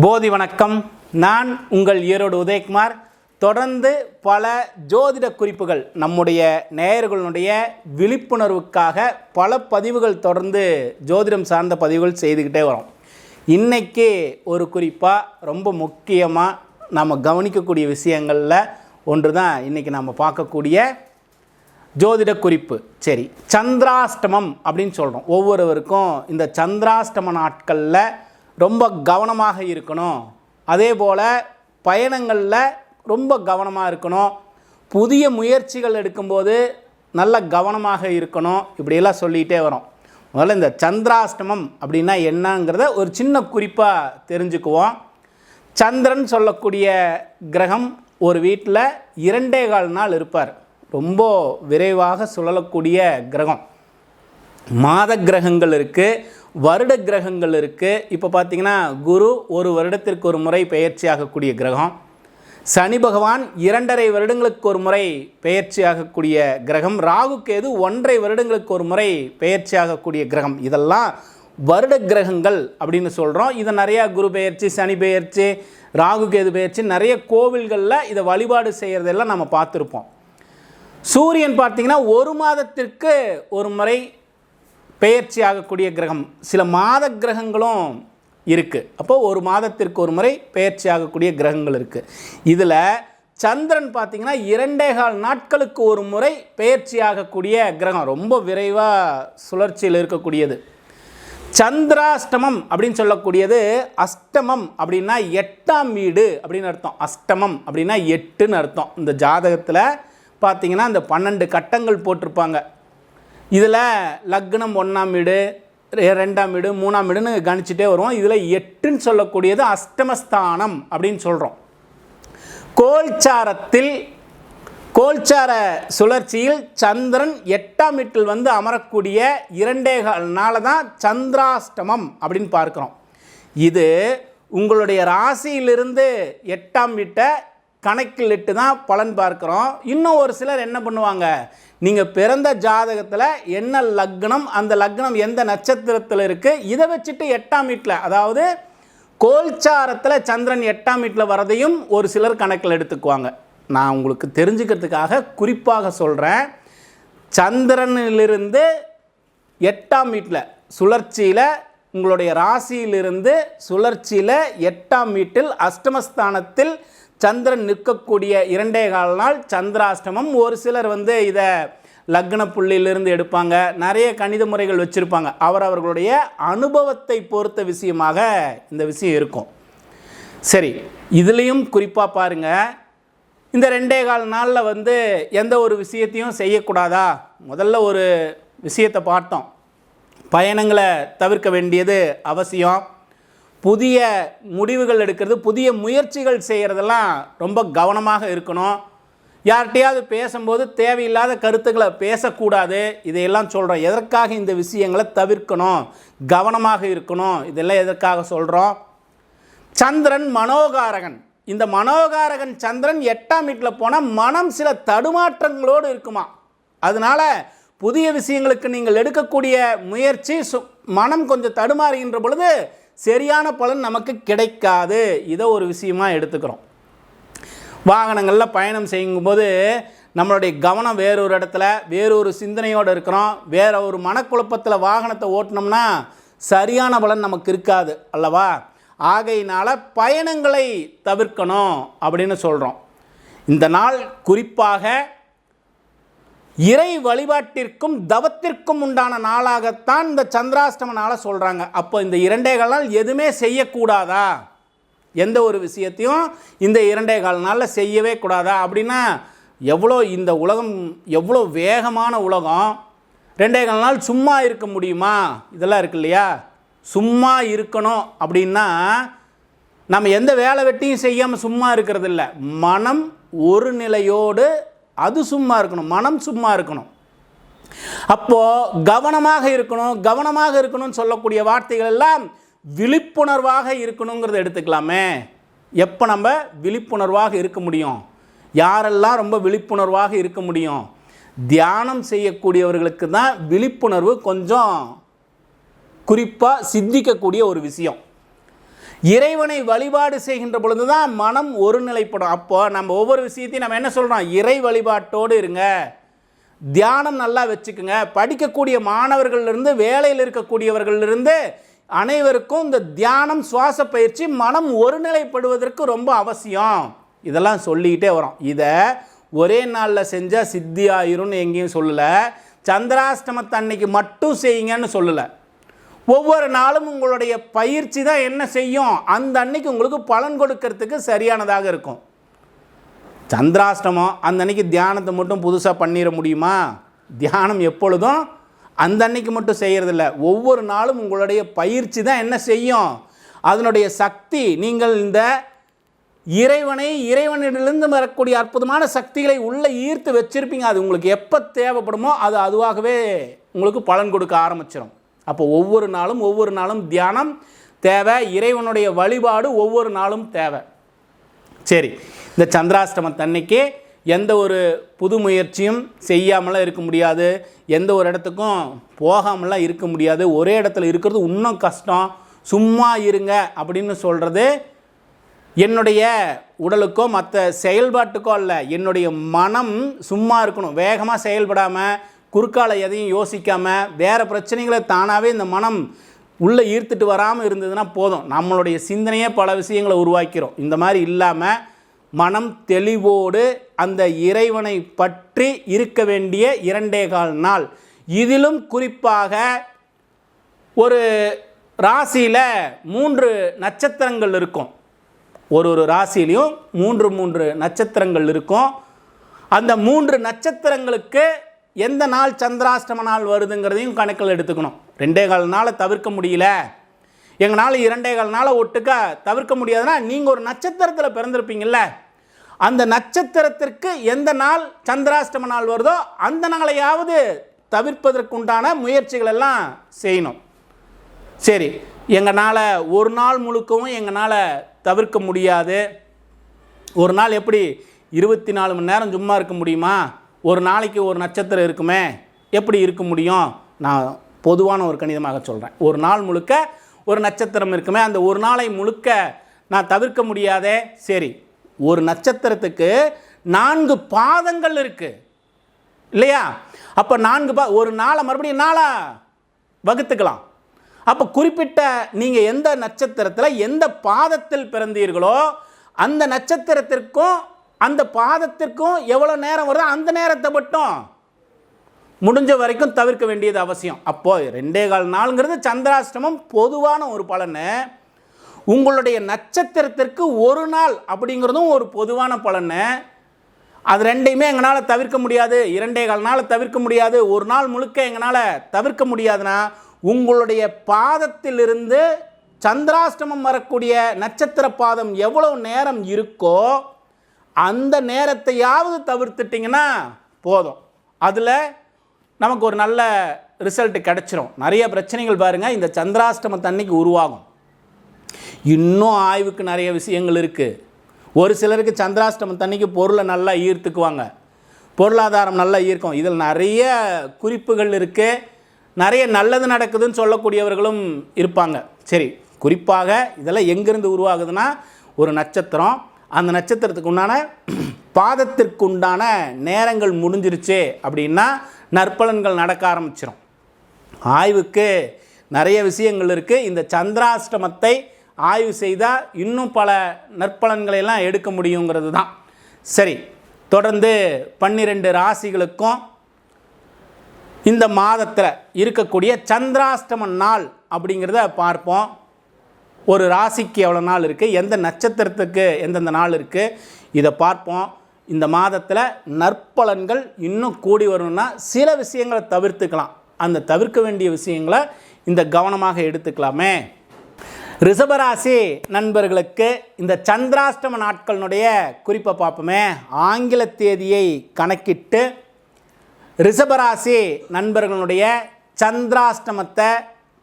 போதி வணக்கம் நான் உங்கள் ஈரோடு உதயகுமார் தொடர்ந்து பல ஜோதிட குறிப்புகள் நம்முடைய நேயர்களுடைய விழிப்புணர்வுக்காக பல பதிவுகள் தொடர்ந்து ஜோதிடம் சார்ந்த பதிவுகள் செய்துக்கிட்டே வரோம் இன்றைக்கி ஒரு குறிப்பாக ரொம்ப முக்கியமாக நம்ம கவனிக்கக்கூடிய விஷயங்களில் ஒன்று தான் இன்றைக்கி நம்ம பார்க்கக்கூடிய ஜோதிட குறிப்பு சரி சந்திராஷ்டமம் அப்படின்னு சொல்கிறோம் ஒவ்வொருவருக்கும் இந்த சந்திராஷ்டம நாட்களில் ரொம்ப கவனமாக இருக்கணும். அதே போல் பயணங்களில் ரொம்ப கவனமாக இருக்கணும். புதிய முயற்சிகள் எடுக்கும்போது நல்ல கவனமாக இருக்கணும். இப்படியெல்லாம் சொல்லிகிட்டே வரோம். முதல்ல இந்த சந்திராஷ்டமம் அப்படின்னா என்னங்கிறத ஒரு சின்ன குறிப்பாக தெரிஞ்சுக்குவோம். சந்திரன் சொல்லக்கூடிய கிரகம் ஒரு வீட்டில் இரண்டே கால் நாள் இருப்பார். ரொம்ப விரைவாக சுழலக்கூடிய கிரகம். மாத கிரகங்கள் இருக்குது வருட கிரகங்கள் இருக்குது இப்போ பார்த்தீங்கன்னா குரு ஒரு வருடத்திற்கு ஒரு முறை பெயர்ச்சியாகக்கூடிய கிரகம். சனி பகவான் இரண்டரை வருடங்களுக்கு ஒரு முறை பெயர்ச்சியாகக்கூடிய கிரகம். ராகு கேது ஒன்றரை வருடங்களுக்கு ஒரு முறை பெயர்ச்சியாகக்கூடிய கிரகம். இதெல்லாம் வருட கிரகங்கள் அப்படின்னு சொல்கிறோம் இதை நிறையா குரு பெயர்ச்சி சனி பெயர்ச்சி ராகு கேது பெயர்ச்சி நிறைய கோவில்களில் இதை வழிபாடு செய்கிறதெல்லாம் நம்ம பார்த்துருப்போம். சூரியன் பார்த்திங்கன்னா ஒரு மாதத்திற்கு ஒரு முறை பெயர்ச்சி ஆகக்கூடிய கிரகம். சில மாத கிரகங்களும் இருக்குது அப்போது ஒரு மாதத்திற்கு ஒரு முறை பெயர்ச்சி ஆகக்கூடிய கிரகங்கள் இருக்குது இதில் சந்திரன் பார்த்திங்கன்னா இரண்டே கால் நாட்களுக்கு ஒரு முறை பெயர்ச்சி ஆகக்கூடிய கிரகம். ரொம்ப விரைவாக சுழற்சியில் இருக்கக்கூடியது. சந்திராஷ்டமம் அப்படின்னு சொல்லக்கூடியது அஷ்டமம் அப்படின்னா எட்டாம் வீடு அப்படின்னு அர்த்தம். அஷ்டமம் அப்படின்னா எட்டுன்னு அர்த்தம். இந்த ஜாதகத்தில் பார்த்தீங்கன்னா அந்த பன்னெண்டு கட்டங்கள் போட்டிருப்பாங்க. இதில் லக்னம் ஒன்றாம் வீடு ரெண்டாம் வீடு மூணாம் வீடுன்னு கணிச்சிட்டே வருவோம். இதில் எட்டுன்னு சொல்லக்கூடியது அஷ்டமஸ்தானம் அப்படின்னு சொல்கிறோம் கோல்சாரத்தில் கோல்சார சுழற்சியில் சந்திரன் எட்டாம் வீட்டில் வந்து அமரக்கூடிய இரண்டே நாள் தான் சந்திராஷ்டமம் அப்படின்னு பார்க்குறோம். இது உங்களுடைய ராசியிலிருந்து எட்டாம் வீட்டை கணக்கில் இட்டு தான் பலன் பார்க்குறோம். இன்னும் ஒரு சிலர் என்ன பண்ணுவாங்க? நீங்கள் பிறந்த ஜாதகத்தில் என்ன லக்னம் அந்த லக்னம் எந்த நட்சத்திரத்தில் இருக்குது இதை வச்சுட்டு எட்டாம் வீட்டில் அதாவது கோல்சாரத்தில் சந்திரன் எட்டாம் வீட்டில் வரதையும் ஒரு சிலர் கணக்கில் எடுத்துக்குவாங்க. நான் உங்களுக்கு தெரிஞ்சுக்கிறதுக்காக குறிப்பாக சொல்கிறேன் சந்திரனிலிருந்து எட்டாம் வீட்டில் சுழற்சியில் உங்களுடைய ராசியிலிருந்து சுழற்சியில் எட்டாம் வீட்டில் அஷ்டமஸ்தானத்தில் சந்திரன் நிற்கக்கூடிய இரண்டே கால் நாள் சந்திராஷ்டமம். ஒரு சிலர் வந்து இதை லக்ன புள்ளியிலிருந்து எடுப்பாங்க. நிறைய கணித முறைகள் வச்சுருப்பாங்க. அவர் அவர்களுடைய அனுபவத்தை பொறுத்த விஷயமாக இந்த விஷயம் இருக்கும். சரி இதுலேயும் குறிப்பாக பாருங்கள் இந்த ரெண்டே கால் நாளில் வந்து எந்த ஒரு விஷயத்தையும் செய்யக்கூடாதா? முதல்ல ஒரு விஷயத்தை பார்த்தோம். பயணங்களை தவிர்க்க வேண்டியது அவசியம். புதிய முடிவுகள் எடுக்கிறது புதிய முயற்சிகள் செய்கிறதெல்லாம் ரொம்ப கவனமாக இருக்கணும். யார்கிட்டையாவது பேசும்போது தேவையில்லாத கருத்துக்களை பேசக்கூடாது. இதையெல்லாம் சொல்கிறோம் எதற்காக இந்த விஷயங்களை தவிர்க்கணும்? கவனமாக இருக்கணும். இதெல்லாம் எதற்காக சொல்கிறோம் சந்திரன் மனோகாரகன். இந்த மனோகாரகன் சந்திரன் எட்டாம் வீட்டில் போனால் மனம் சில தடுமாற்றங்களோடு இருக்குமா? அதனால புதிய விஷயங்களுக்கு நீங்கள் எடுக்கக்கூடிய முயற்சி சு மனம் கொஞ்சம் தடுமாறுகின்ற பொழுது சரியான பலன் நமக்கு கிடைக்காது. இதை ஒரு விஷயமாக எடுத்துக்கிறோம். வாகனங்களில் பயணம் செய்யும்போது நம்மளுடைய கவனம் வேறொரு இடத்துல வேறொரு சிந்தனையோடு இருக்கிறோம். வேற ஒரு மனக்குழப்பத்தில் வாகனத்தை ஓட்டினோம்னா சரியான பலன் நமக்கு இருக்காது அல்லவா? ஆகையினால் பயணங்களை தவிர்க்கணும் அப்படின்னு சொல்கிறோம் இந்த நாள் குறிப்பாக இறை வழிபாட்டிற்கும் தவத்திற்கும் உண்டான நாளாகத்தான் இந்த சந்திராஷ்டம நாளை சொல்கிறாங்க அப்போ இந்த இரண்டே கால் நாள் எதுவுமே செய்யக்கூடாதா? எந்த ஒரு விஷயத்தையும் இந்த இரண்டே கால் நாளில் செய்யவே கூடாதா? அப்படின்னா எவ்வளோ இந்த உலகம் எவ்வளோ வேகமான உலகம் ரெண்டே கால் நாள் சும்மா இருக்க முடியுமா? இதெல்லாம் இருக்கு இல்லையா? சும்மா இருக்கணும் அப்படின்னா நம்ம எந்த வேலை வெட்டியும் செய்யாமல் சும்மா இருக்கிறதில்ல மனம் ஒரு நிலையோடு அது சும்மா இருக்கணும் மனம் சும்மா இருக்கணும். அப்போது கவனமாக இருக்கணும் கவனமாக இருக்கணும்னு சொல்லக்கூடிய வார்த்தைகள் எல்லாம் விழிப்புணர்வாக இருக்கணுங்கிறத எடுத்துக்கலாமே. எப்போ நம்ம விழிப்புணர்வாக இருக்க முடியும்? யாரெல்லாம் ரொம்ப விழிப்புணர்வாக இருக்க முடியும்? தியானம் செய்யக்கூடியவர்களுக்கு தான் விழிப்புணர்வு கொஞ்சம் குறிப்பாக சித்திக்கக்கூடிய ஒரு விஷயம். இறைவனை வழிபாடு செய்கின்ற பொழுது தான் மனம் ஒருநிலைப்படும். அப்போ நம்ம ஒவ்வொரு விஷயத்தையும் நம்ம என்ன சொல்கிறோம் இறை வழிபாட்டோடு இருங்க. தியானம் நல்லா வச்சுக்குங்க. படிக்கக்கூடிய மாணவர்கள்லேருந்து வேலையில் இருக்கக்கூடியவர்கள்லேருந்து அனைவருக்கும் இந்த தியானம் சுவாச பயிற்சி மனம் ஒருநிலைப்படுவதற்கு ரொம்ப அவசியம். இதெல்லாம் சொல்லிக்கிட்டே வரோம். இதை ஒரே நாளில் செஞ்சால் சித்தி ஆயிரும்னு எங்கேயும் சொல்லலை. சந்திராஷ்டமத்தை அன்னைக்கு மட்டும் செய்யுங்கன்னு சொல்லலை. ஒவ்வொரு நாளும் உங்களுடைய பயிற்சி தான் என்ன செய்யும்? அந்த அன்னைக்கு உங்களுக்கு பலன் கொடுக்கறதுக்கு சரியானதாக இருக்கும். சந்திராஷ்டமம் அந்த அன்னைக்கு தியானத்தை மட்டும் புதுசாக பண்ணிட முடியுமா? தியானம் எப்பொழுதும் அந்த அன்னைக்கு மட்டும் செய்கிறதில்ல ஒவ்வொரு நாளும் உங்களுடைய பயிற்சி தான் என்ன செய்யும்? அதனுடைய சக்தி நீங்கள் இந்த இறைவனை இறைவனிடமிருந்து வரக்கூடிய அற்புதமான சக்திகளை உள்ளே ஈர்த்து வச்சிருப்பீங்க. அது உங்களுக்கு எப்போ தேவைப்படுமோ அது அதுவாகவே உங்களுக்கு பலன் கொடுக்க ஆரம்பிச்சிடும் அப்போ ஒவ்வொரு நாளும் ஒவ்வொரு நாளும் தியானம் தேவை. இறைவனுடைய வழிபாடு ஒவ்வொரு நாளும் தேவை. சரி இந்த சந்திராஷ்டமத்தன்னைக்கு எந்த ஒரு புது முயற்சியும் செய்யாமலாம் இருக்க முடியாது. எந்த ஒரு இடத்துக்கும் போகாமலாம் இருக்க முடியாது. ஒரே இடத்துல இருக்கிறது இன்னும் கஷ்டம். சும்மா இருங்க அப்படின்னு சொல்கிறது என்னுடைய உடலுக்கோ மற்ற செயல்பாட்டுக்கோ அல்ல. என்னுடைய மனம் சும்மா இருக்கணும். வேகமாக செயல்படாமல் குறுக்கால எதையும் யோசிக்காமல் வேறு பிரச்சனைகளை தானாகவே இந்த மனம் உள்ளே ஈர்த்துட்டு வராமல் இருந்ததுன்னா போதும். நம்மளுடைய சிந்தனையே பல விஷயங்களை உருவாக்கிறோம் இந்த மாதிரி இல்லாமல் மனம் தெளிவோடு அந்த இறைவனை பற்றி இருக்க வேண்டிய இரண்டே கால் நாள். இதிலும் குறிப்பாக ஒரு ராசியில் மூன்று நட்சத்திரங்கள் இருக்கும். ஒரு ஒரு ராசியிலையும் மூன்று மூன்று நட்சத்திரங்கள் இருக்கும். அந்த மூன்று நட்சத்திரங்களுக்கு எந்த நாள் சந்திராஷ்டம நாள் வருதுங்கிறதையும் கணக்கில் எடுத்துக்கணும். ரெண்டே கால் நாளை தவிர்க்க முடியல. எங்களால் இரண்டே கால் நாளை ஒட்டுக்க தவிர்க்க முடியாதுன்னா நீங்கள் ஒரு நட்சத்திரத்தில் பிறந்திருப்பீங்கள்ல அந்த நட்சத்திரத்திற்கு எந்த நாள் சந்திராஷ்டம நாள் வருதோ அந்த நாளையாவது தவிர்ப்பதற்குண்டான முயற்சிகள் எல்லாம் செய்யணும். சரி எங்களால் ஒரு நாள் முழுக்கவும் எங்களால் தவிர்க்க முடியாது. ஒரு நாள் எப்படி இருபத்தி நாலு மணி நேரம் சும்மா இருக்க முடியுமா? ஒரு நாளைக்கு ஒரு நட்சத்திரம் இருக்குமே எப்படி இருக்க முடியும்? நான் பொதுவான ஒரு கணிதமாக சொல்கிறேன் ஒரு நாள் முழுக்க ஒரு நட்சத்திரம் இருக்குமே அந்த ஒரு நாளை முழுக்க நான் தவிர்க்க முடியாதே. சரி ஒரு நட்சத்திரத்துக்கு நான்கு பாதங்கள் இருக்குது இல்லையா? அப்போ நான்கு பா ஒரு நாளை மறுபடியும் நாளாக வகுத்துக்கலாம். அப்போ குறிப்பிட்ட நீங்கள் எந்த நட்சத்திரத்தில் எந்த பாதத்தில் பிறந்தீர்களோ அந்த நட்சத்திரத்திற்கும் அந்த பாதத்திற்கும் எவ்வளோ நேரம் வருதோ அந்த நேரத்தை மட்டும் முடிஞ்ச வரைக்கும் தவிர்க்க வேண்டியது அவசியம். அப்போது ரெண்டே கால் நாளுங்கிறது சந்திராஷ்டமம் பொதுவான ஒரு பலனு. உங்களுடைய நட்சத்திரத்திற்கு ஒரு நாள் அப்படிங்கிறதும் ஒரு பொதுவான பலனு. அது ரெண்டையுமே எங்களால் தவிர்க்க முடியாது. இரண்டே கால் நாள் தவிர்க்க முடியாது. ஒரு நாள் முழுக்க எங்களால் தவிர்க்க முடியாதுன்னா உங்களுடைய பாதத்திலிருந்து சந்திராஷ்டமம் வரக்கூடிய நட்சத்திர பாதம் எவ்வளோ நேரம் இருக்கோ அந்த நேரத்தையாவது தவிர்த்துட்டிங்கன்னா போதும். அதில் நமக்கு ஒரு நல்ல ரிசல்ட் கிடச்சிரும். நிறைய பிரச்சனைகள் பாருங்கள் இந்த சந்திராஷ்டமத்தன்னைக்கு உருவாகும். இன்னும் ஆய்வுக்கு நிறைய விஷயங்கள் இருக்குது ஒரு சிலருக்கு சந்திராஷ்டமம் அன்னைக்கு பொருளை நல்லா ஈர்த்துக்குவாங்க. பொருளாதாரம் நல்லா ஈர்க்கும். இதில் நிறைய குறிப்புகள் இருக்குது நிறைய நல்லது நடக்குதுன்னு சொல்லக்கூடியவர்களும் இருப்பாங்க. சரி குறிப்பாக இதெல்லாம் எங்கேருந்து உருவாகுதுன்னா ஒரு நட்சத்திரம் அந்த நட்சத்திரத்துக்கு உண்டான பாதத்திற்கு உண்டான நேரங்கள் முடிஞ்சிருச்சு அப்படின்னா நற்பலன்கள் நடக்க ஆரம்பிச்சிடும் ஆய்வுக்கு நிறைய விஷயங்கள் இருக்குது இந்த சந்திராஷ்டமத்தை ஆய்வு செய்தால் இன்னும் பல நற்பலன்களை எல்லாம் எடுக்க முடியுங்கிறது தான். சரி தொடர்ந்து பன்னிரெண்டு ராசிகளுக்கும் இந்த மாதத்தில் இருக்கக்கூடிய சந்திராஷ்டம நாள் அப்படிங்கிறத பார்ப்போம். ஒரு ராசிக்கு எவ்வளோ நாள் இருக்குது எந்த நட்சத்திரத்துக்கு எந்தெந்த நாள் இருக்குது இதை பார்ப்போம். இந்த மாதத்தில் நற்பலன்கள் இன்னும் கூடி வரணும்னா சில விஷயங்களை தவிர்த்துக்கலாம். அந்த தவிர்க்க வேண்டிய விஷயங்களை இந்த கவனமாக எடுத்துக்கலாமே. ரிஷபராசி நண்பர்களுக்கு இந்த சந்திராஷ்டம நாட்களினுடைய குறிப்பை பார்ப்போமே. ஆங்கில தேதியை கணக்கிட்டு ரிஷபராசி நண்பர்களுடைய சந்திராஷ்டமத்தை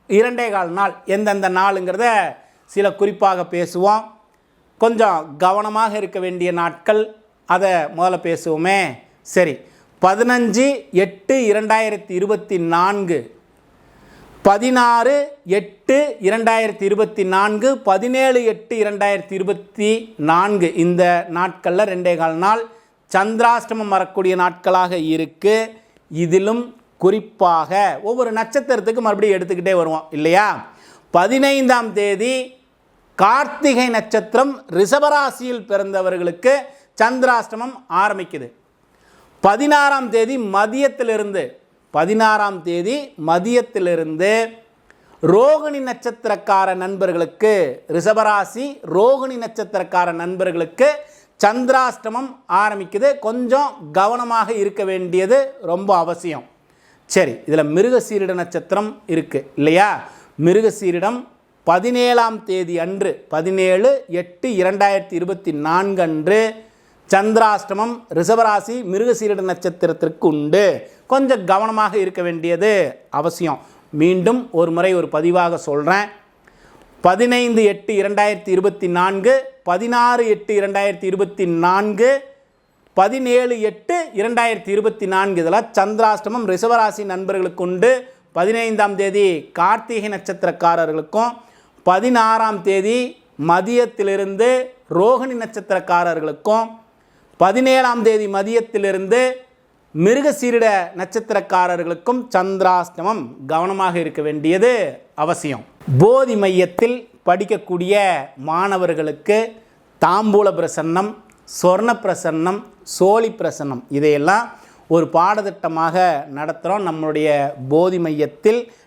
இரண்டே கால் நாள் எந்தெந்த நாளுங்கிறத சில குறிப்பாக பேசுவோம். கொஞ்சம் கவனமாக இருக்க வேண்டிய நாட்கள் அதை முதல்ல பேசுவோமே. சரி பதினஞ்சு எட்டு இரண்டாயிரத்தி இருபத்தி நான்கு. பதினாறு எட்டு இரண்டாயிரத்தி இருபத்தி நான்கு பதினேழு எட்டு இரண்டாயிரத்தி இருபத்தி நான்கு. இந்த நாட்களில் ரெண்டே கால் நாள் சந்திராஷ்டமம் வரக்கூடிய நாட்களாக இருக்கு. இதிலும் குறிப்பாக ஒவ்வொரு நட்சத்திரத்துக்கு மறுபடியும் எடுத்துக்கிட்டே வருவோம் இல்லையா? பதினைந்தாம் தேதி கார்த்திகை நட்சத்திரம் ரிஷபராசியில் பிறந்தவர்களுக்கு சந்திராஷ்டமம் ஆரம்பிக்குது. பதினாறாம் தேதி மதியத்திலிருந்து பதினாறாம் தேதி மதியத்திலிருந்து ரோகிணி நட்சத்திரக்கார நண்பர்களுக்கு ரிஷபராசி ரோகிணி நட்சத்திரக்கார நண்பர்களுக்கு சந்திராஷ்டமம் ஆரம்பிக்குது. கொஞ்சம் கவனமாக இருக்க வேண்டியது ரொம்ப அவசியம். சரி இதில் மிருகசீரிட நட்சத்திரம் இருக்குது இல்லையா? மிருகசீரிடம் பதினேழாம் தேதி அன்று பதினேழு எட்டு இரண்டாயிரத்தி இருபத்தி நான்கு அன்று சந்திராஷ்டமம் ரிஷபராசி மிருகசீரட நட்சத்திரத்திற்கு உண்டு. கொஞ்சம் கவனமாக இருக்க வேண்டியது அவசியம். மீண்டும் ஒரு முறை ஒரு பதிவாக சொல்கிறேன் பதினைந்து எட்டு இரண்டாயிரத்தி இருபத்தி நான்கு பதினாறு எட்டு இரண்டாயிரத்தி இருபத்தி நான்கு பதினேழு எட்டு இரண்டாயிரத்தி இருபத்தி நான்கு இதெல்லாம் சந்திராஷ்டமம் ரிஷபராசி நண்பர்களுக்கு உண்டு. பதினைந்தாம் தேதி கார்த்திகை நட்சத்திரக்காரர்களுக்கும் பதினாறாம் தேதி மதியத்திலிருந்து ரோகிணி நட்சத்திரக்காரர்களுக்கும் பதினேழாம் தேதி மதியத்திலிருந்து மிருகசீரிட நட்சத்திரக்காரர்களுக்கும் சந்திராஷ்டமம் கவனமாக இருக்க வேண்டியது அவசியம். போதி மையத்தில் படிக்கக்கூடிய மாணவர்களுக்கு தாம்பூல பிரசன்னம் சொர்ண பிரசன்னம் சோழி பிரசன்னம் இதையெல்லாம் ஒரு பாடத்திட்டமாக நடத்துகிறோம் நம்மளுடைய போதி மையத்தில்